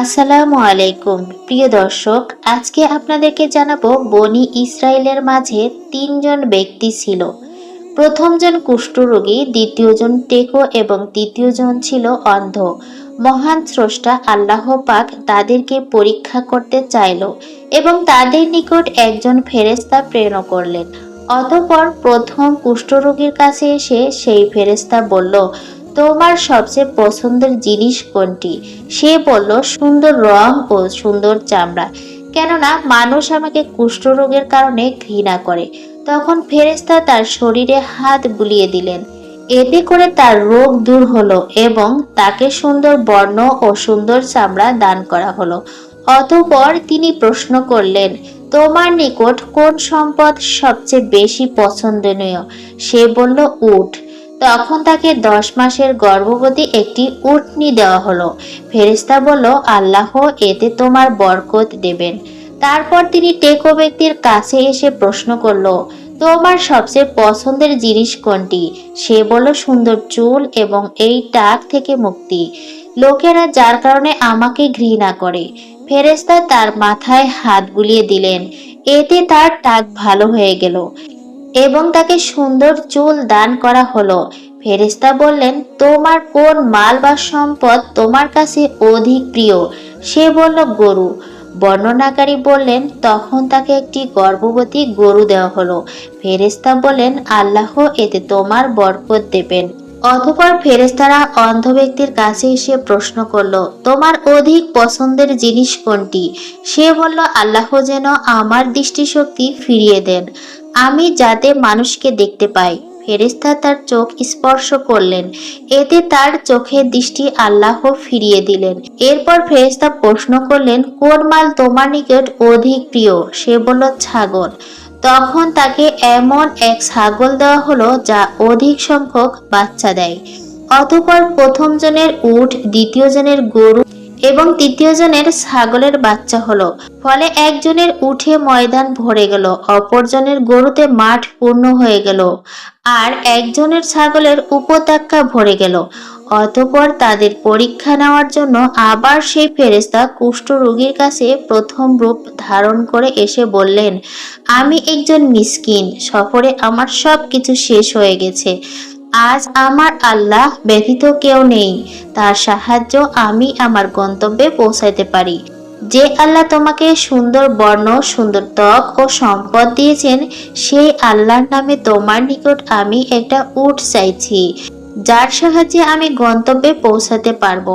আসসালামু আলাইকুম। প্রিয় দর্শক, আজকে আপনাদেরকে জানাব বনি ইসরায়েলের মাঝে তিনজন ব্যক্তি ছিল। প্রথমজন কুষ্ঠরোগী, দ্বিতীয়জন টেকো এবং তৃতীয়জন ছিল অন্ধ। মহান স্রষ্টা আল্লাহ পাক তাদেরকে পরীক্ষা করতে চাইল এবং তাদের নিকট একজন ফেরেস্তা প্রেরণ করলেন। অতঃপর প্রথম কুষ্ঠরোগীর কাছে এসে সেই ফেরেস্তা বলল তোমার সবচেয়ে পছন্দের জিনিস কোনটি? সে বলল, সুন্দর রং ও সুন্দর চামড়া। কেননা মানুষ আমাকে কুষ্ঠরোগের কারণে ঘৃণা করে। তখন ফেরেস্তা তার শরীরে হাত বুলিয়ে দিলেন। এতে করে তার রোগ দূর হলো এবং তাকে সুন্দর বর্ণ ও সুন্দর চামড়া দান করা হলো। অতঃপর তিনি প্রশ্ন করলেন, তোমার নিকট কোন সম্পদ সবচেয়ে বেশি পছন্দনীয়? সে বলল, উট। তখন তাকে দশ মাসের গর্ভবতী একটি উটনি দেওয়া হলো। ফেরিস্তা বলল, আল্লাহ, এতে তোমার বরকত দেবেন। তারপর তিনি টেকো ব্যক্তির কাছে এসে প্রশ্ন করল, তোমার সবচেয়ে পছন্দের জিনিস কোনটি? সে বলল, সুন্দর চুল এবং এই টাক থেকে মুক্তি। লোকেরা যার কারণে আমাকে ঘৃণা করে। ফেরেস্তা তার মাথায় হাত বুলিয়ে দিলেন। এতে তার টাক ভালো হয়ে গেল। এবং তাকে সুন্দর চুল দান করা হলো। ফেরেস্তা বললেন, তোমার কোন মাল বা সম্পদ তোমার কাছে অধিক প্রিয়? সে বলল, গরু। বর্ণনাকারী বললেন, তখন তাকে একটি গর্ভবতী গরু দেওয়া হলো। ফেরেস্তা বললেন, আল্লাহ এতে তোমার বরকত দেবেন। অতপর ফেরেস্তারা অন্ধ ব্যক্তির কাছে এসে প্রশ্ন করল, তোমার অধিক পছন্দের জিনিস কোনটি? সে বলল, আল্লাহ যেন আমার দৃষ্টিশক্তি ফিরিয়ে দেন। আমি যাতে মানুষকে দেখতে পাই। ফেরেস্তা তার চোখ স্পর্শ করলেন। এতে তার চোখের দৃষ্টি আল্লাহ ফিরিয়ে দিলেন। এরপর ফেরেস্তা প্রশ্ন করলেন, কোন মাল তোমার নিকট অধিক প্রিয়? সে বলল, ছাগল। তখন তাকে এমন এক ছাগল দেওয়া হলো, যা অধিক সংখ্যক বাচ্চা দেয়। অতপর প্রথম জনের উট, দ্বিতীয় জনের গরু এবং তৃতীয় জনের ছাগলের বাচ্চা হলো। ফলে একজনের উঠে ময়দান ভরে গেল, অপরজনের গরুতে মাঠ পূর্ণ হয়ে গেল আর একজনের ছাগলের উপত্যকা ভরে গেল। অতপর তাদের পরীক্ষা নেওয়ার জন্য আবার সেই ফেরেস্তা কুষ্ঠ রোগীর কাছে প্রথম রূপ ধারণ করে এসে বললেন, আমি একজন মিসকিন, সফরে আমার সব কিছু শেষ হয়ে গেছে। আজ আমার আল্লাহ ব্যতীত কেউ নেই। তার সাহায্য আমি আমার গন্তব্যে পৌঁছাইতে পারি। যে আল্লাহ তোমাকে সুন্দর বর্ণ, সুন্দর ত্বক ও সম্পদ দিয়েছেন, সেই আল্লাহর নামে তোমার নিকট আমি একটা উট চাইছি। যার সাহায্যে আমি গন্তব্যে পৌঁছাতে পারব।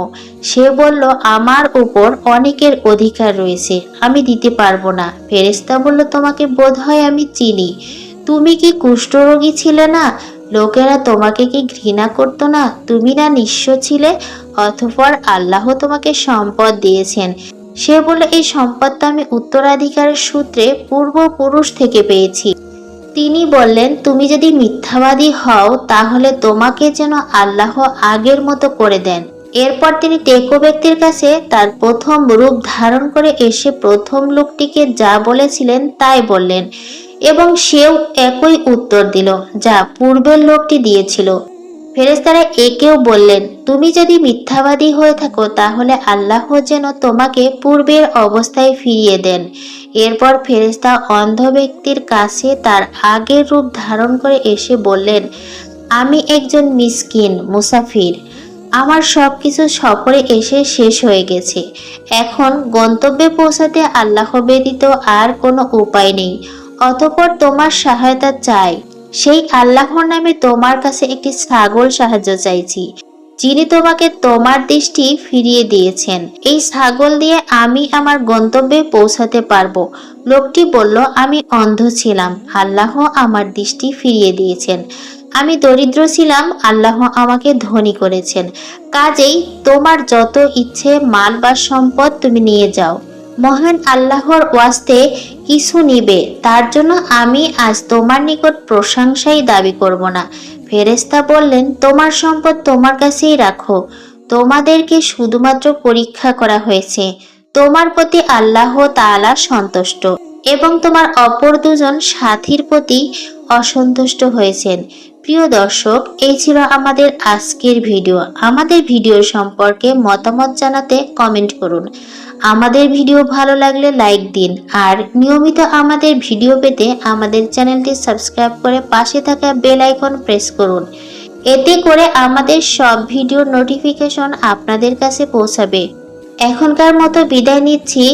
সে বলল, আমার উপর অনেকের অধিকার রয়েছে, আমি দিতে পারব না। ফেরেস্তা বলল, তোমাকে বোধহয় আমি চিনি। তুমি কি কুষ্ঠরোগী ছিলে না? লোকেরা তোমাকে কি ঘৃণা করতো না? তুমি না নিঃস্ব ছিলে, অতঃপর আল্লাহ তোমাকে সম্পদ দিয়েছেন। সে বলে, এই সম্পদটা আমি উত্তরাধিকারের সূত্রে পূর্বপুরুষ থেকে পেয়েছি। তিনি বললেন, তুমি যদি মিথ্যাবাদী হও, তাহলে তোমাকে যেন আল্লাহ আগের মতো করে দেন। এরপর তিনি টেকো ব্যক্তির কাছে তার প্রথম রূপ ধারণ করে এসে প্রথম লোকটিকে যা বলেছিলেন তাই বললেন। এবং সেও একই উত্তর দিল, যা পূর্বের লোকটি দিয়েছিল। ফেরেস্তারা একেও বললেন, তুমি যদি মিথ্যাবাদী হয়ে থাকো, তাহলে আল্লাহ যেন তোমাকে পূর্বের অবস্থায় ফিরিয়ে দেন। এরপর ফেরেস্তা অন্ধ ব্যক্তির কাছে তার আগের রূপ ধারণ করে এসে বললেন, আমি একজন মিসকিন, মুসাফির। আমার সব কিছু সফরে এসে শেষ হয়ে গেছে। এখন গন্তব্যে পৌঁছাতে আল্লাহ ব্যতীত আর কোনো উপায় নেই। অতপর তোমার সহায়তা চাই। সেই আল্লাহর নামে তোমার কাছে একটি ছাগল সাহায্য চাইছি, যিনি তোমাকে তোমার দৃষ্টি ফিরিয়ে দিয়েছেন। এই ছাগল দিয়ে আমি আমার গন্তব্যে পৌঁছাতে পারব। লোকটি বলল, আমি অন্ধ ছিলাম। আল্লাহ আমার দৃষ্টি ফিরিয়ে দিয়েছেন। আমি দরিদ্র ছিলাম। আল্লাহ আমাকে ধনী করেছেন। কাজেই তোমার যত ইচ্ছে, মাল বা সম্পদ তুমি নিয়ে যাও। মহান আল্লাহর ওয়াস্তে কিছু নিবে, তার জন্য আমি আজ তোমার নিকট প্রশংসাই দাবি করব না। ফেরেস্তা বললেন, তোমার সম্পদ তোমার কাছেই রাখো। তোমাদেরকে শুধুমাত্র পরীক্ষা করা হয়েছে। তোমার প্রতি আল্লাহ তাআলা সন্তুষ্ট। এবং তোমার অপর দুজন সাথীর প্রতি অসন্তুষ্ট হয়েছেন। প্রিয় দর্শক, এই ছিল আমাদের আজকের ভিডিও। আমাদের ভিডিও সম্পর্কে মতামত জানাতে কমেন্ট করুন। আমাদের ভিডিও ভালো লাগলে লাইক দিন। আর নিয়মিত আমাদের ভিডিও পেতে আমাদের চ্যানেলটি সাবস্ক্রাইব করে পাশে থাকা বেল আইকন প্রেস করুন। এতে করে আমাদের সব ভিডিও নোটিফিকেশন আপনাদের কাছে পৌঁছাবে। এখনকার মতো বিদায় নিচ্ছি।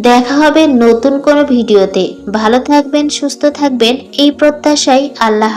দেখা হবে নতুন কোনো ভিডিওতে ভালো থাকবেন সুস্থ থাকবেন এই প্রত্যাশাই আল্লাহ।